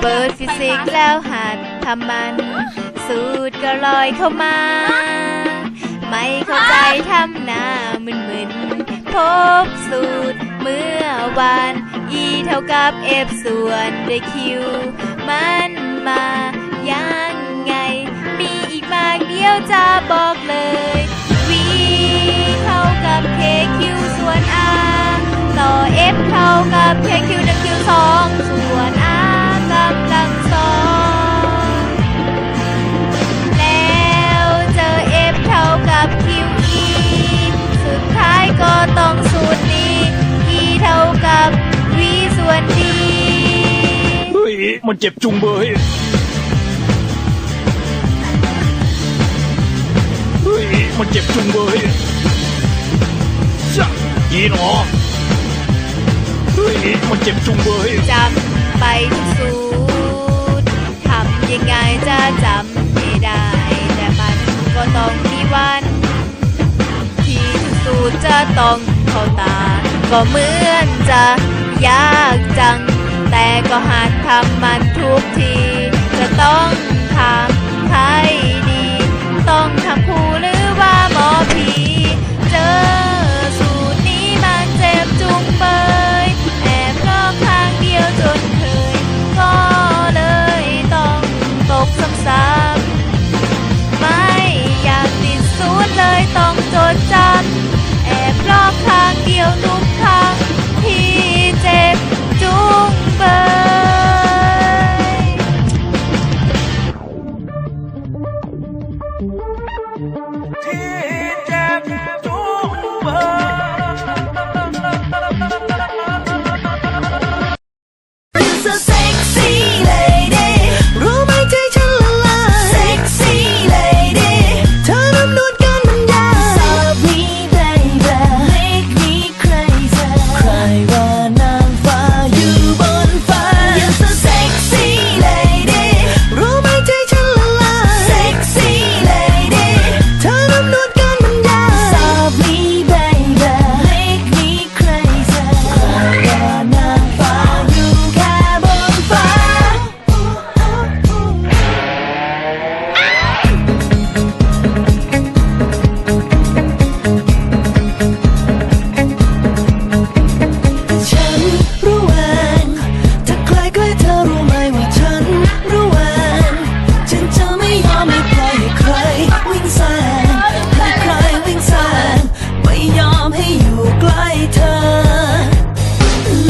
เปิดฟิสิกส์แล้วหัดทำมัน สูตรก็ลอยเข้ามา ไม่เข้าใจทำหน้ามึนมึนๆพบสูตรเมื่อวาน e เท่ากับ f ส่วนด้วย q มันมายังไง มีอีกมากเดียวจะบอกเลย มันเจ็บจุงเบยเฮ้ยมันเจ็บจุงเบยจ้ะยีหนอเฮ้ยมันเจ็บจุงเบยจำไปทุกสูตรทำยังไงจะจำไม่ได้ แต่มันก็ต้องมีวัน ที่ทุกสูตรจะต้องเข้าตา ก็เหมือนจะยากจัง แต่ก็หัดทำมันทุกที จะต้องทำ جئت توبا